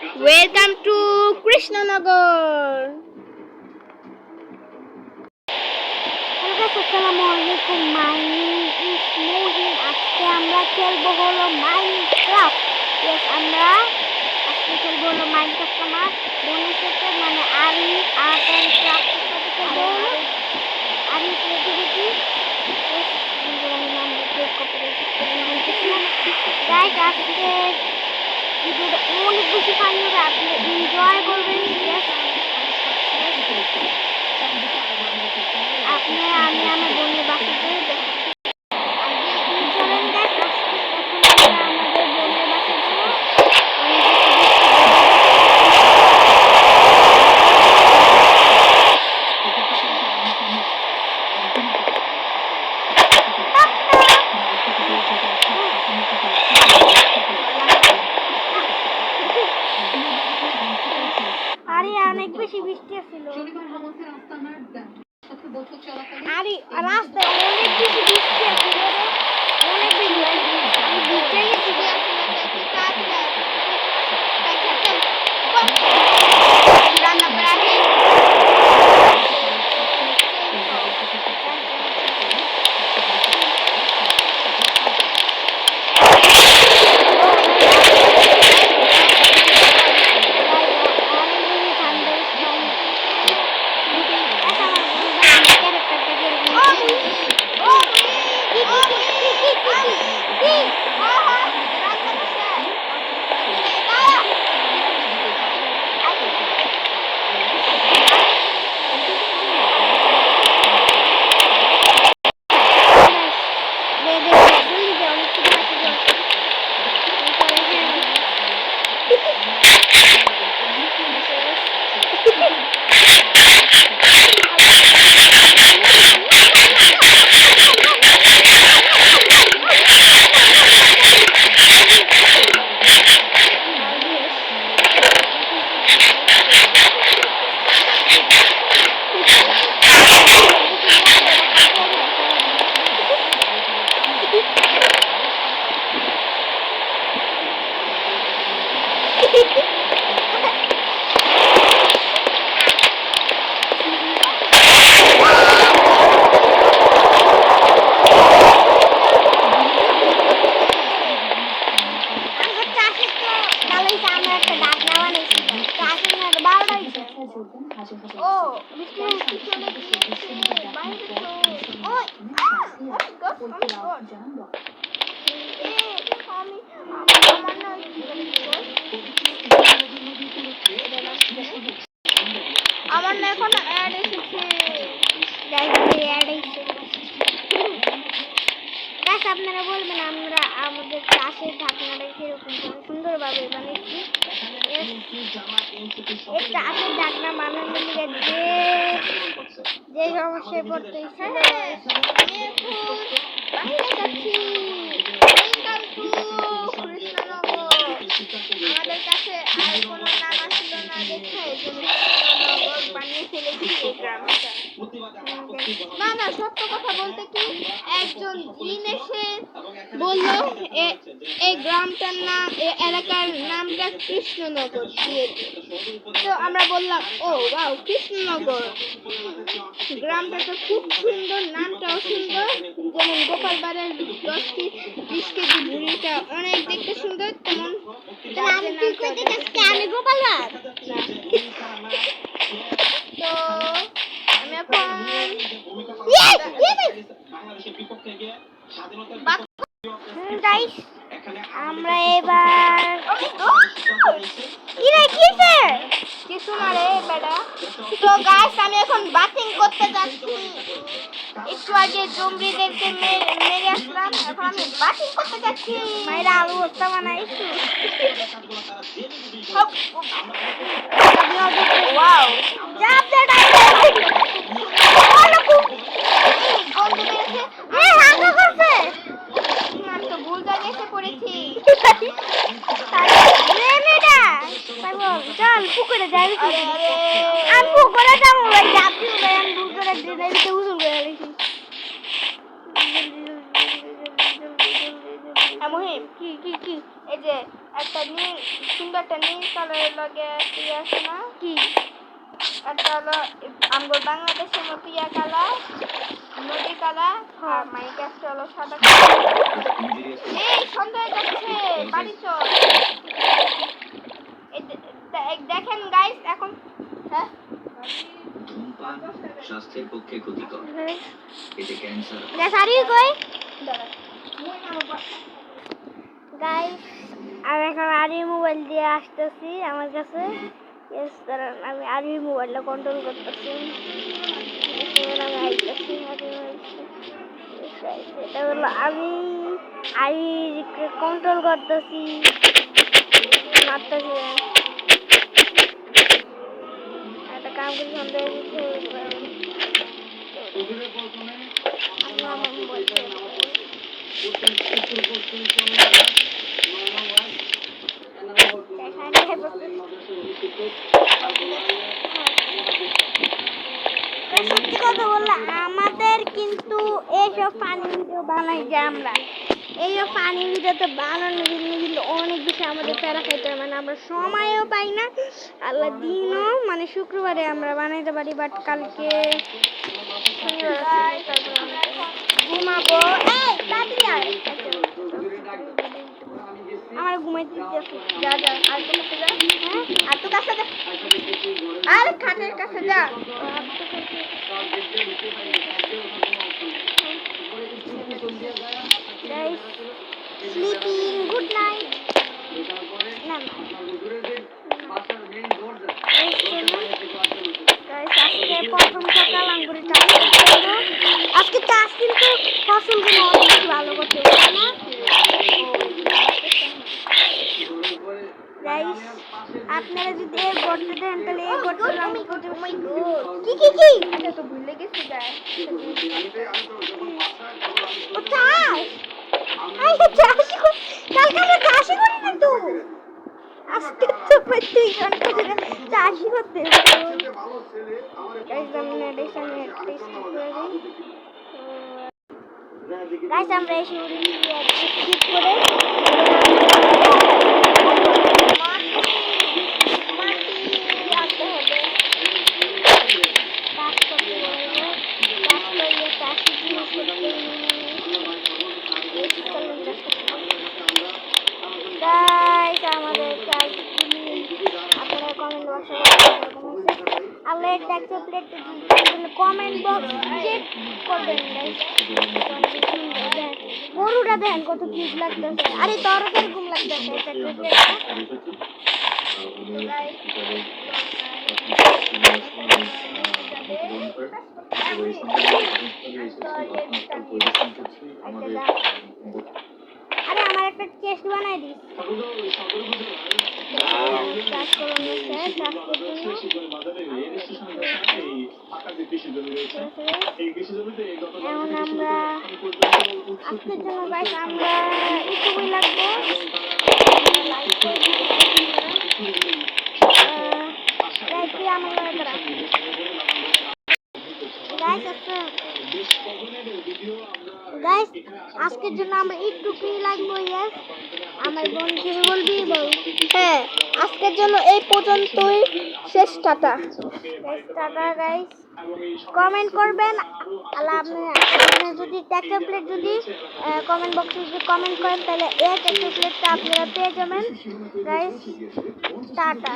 Welcome to Krishnanagar আসসালামু আলাইকুম my name is আজকে আমরা খেলব হলো মাইনক্রাফট ইয়েস আমরা আজকে খেলব হলো মাইনক্রাফট আমার বোনের সাথে মানে ক্রাফটের সাথে ক্রিয়েটিভিটি গাইস আজকে ভিডিওটা অনেক বেশি ফানি হবে আপনি এনজয় করবেন ইয়েস আপনি আমি আমার বোনের বাসাতে দেখা চলেন দেখ এখন আমরা আমাদের বোনের বাসায় যাব অনেক বেশি আরে অনেক বেশি বৃষ্টি ছিল শনিবার হামাসের আস্তানার সাথে বৈঠক চলাকালীন আরে রাস্তায় অনেক বেশি আমার না এখন অ্যাড এসেছে আপনারা বলবেন আমরা আমাদের চাষের ঢাকনাটা কীরকম? সুন্দরভাবে বানিয়েছি। এই চাষের ঢাকনা বানানোর যে যে সমস্যায় কৃষ্ণনগর আমাদের না না না সত্য কথা বলতে কি একজন জিন এসে বলল এই গ্রামটার নাম এই এলাকার নামটা কৃষ্ণনগর দিয়ে তো আমরা বললাম ও ওয়াও কৃষ্ণনগর। গ্রামটা তো খুব সুন্দর নামটাও সুন্দর। যেমন গোপালবাড়ের দশ কেজি বিশ কেজি বুড়িটা অনেক দেখতে সুন্দর তেমন আমি তুই আমি গোপালবার তো আমি এখন গাইস আমরা এবার কি রে কিসে কিছু না রে বেটা। তো গাইস আমি এখন বাথিং করতে যাচ্ছি। একটু আগে জম্বিদেরকে মেরে আসলাম এখন আমি বাথিং করতে যাচ্ছি। মাইরা আলু হত্যা বানাইছি। পুকুরে যাব ভাই দিও ভাই আমি পুকুরে দিতে দিতে উজুল করে রেখেছি মুহিম কি কি কি? এই যে একটা নীল সুন্দর একটা নীল কালারের লগে ইয়ে আছে না কি? একটা হলো আমগো বাংলাদেশের মতো ইয়া কালার নদী কালার আর মাইকাসটা হলো সাদা এই সন্ধ্যা হয়ে যাচ্ছে বাড়ি চল। দেখেন গাইস এখন হ্যাঁ? ধূমপান স্বাস্থ্যের পক্ষে ক্ষতিকর। এতে ক্যান্সার গাইস আমি এখন আরি মোবাইল দিয়ে আসতেছি আমার কাছে। আমি আরি মোবাইলটা কন্ট্রোল করতেছি। এটা হলো আমি আরি কন্ট্রোল করতেছি। মারতেছি। সত্যি কথা বললে, আমাদের কিন্তু এইসব পানি ভিডিও বানাই যে আমরা। এইসব পানি ভিডিওতে বানানোর জন্য কিন্তু আমাদের প্যারা খাইতে হয় মানে আমরা সময়ও পাই না। আল্লাহ দিনও মানে শুক্রবারে আমরা বানাইতে পারি বাট কালকে ঘুমাবো। আমার ঘুমাইতে যা যা, আর তো কাছে যা। হ্যাঁ আর কাছে যা। আর খাটের কাছে যা। Sleeping, good night প্রথম সকাল আঙ্গুরে চাষ হলো। আজকে চাষ কিন্তু ফসলগুলো অনেক ভালো করতে হলো না। আপনারা যদি এই গর্তে দেন তাহলে এই গর্তে আমি করতে কি কি কি? আচ্ছা তো ভুলে গেছি যা ও চাষ? আই চাষি কালকে আমরা চাষি করি না তো আজকে তো প্রত্যেক ঘণ্টা ধরে চাষি আমরা এসে স্কিপ করে মাটি আনতে হবে কাজ করতে হবে কাজ করলে চাষি জিনিস করতে গাইস আমাদের কাজগুলি আপনারা কমেন্ট বক্সে আল্লাহ tax plate comment box check করবেন গরুটা দেখেন কত কিউট লাগতেছে আরে তোর কীরকম লাগতেছে আরে আমার একটা চেস্ট বানাই দিস এখন আমরা আজকের জন্য গাইস আমরা ইউটিউবে লাগবো আমার গাইস আজকের জন্য আমরা একটু ফ্রি লাগবো ইয়েস আমার বোন কি বলবি? বল। হ্যাঁ আজকের জন্য এই পর্যন্তই শেষ tata. Guys tata guys comment করবেন আল্লাহ আপনি আপনি যদি ট্যাক্সি প্লেট যদি কমেন্ট বক্সে যদি কমেন্ট করেন তাহলে এই ট্যাক্সি প্লেটটা আপনারা পেয়ে যাবেন গাইস টাটা।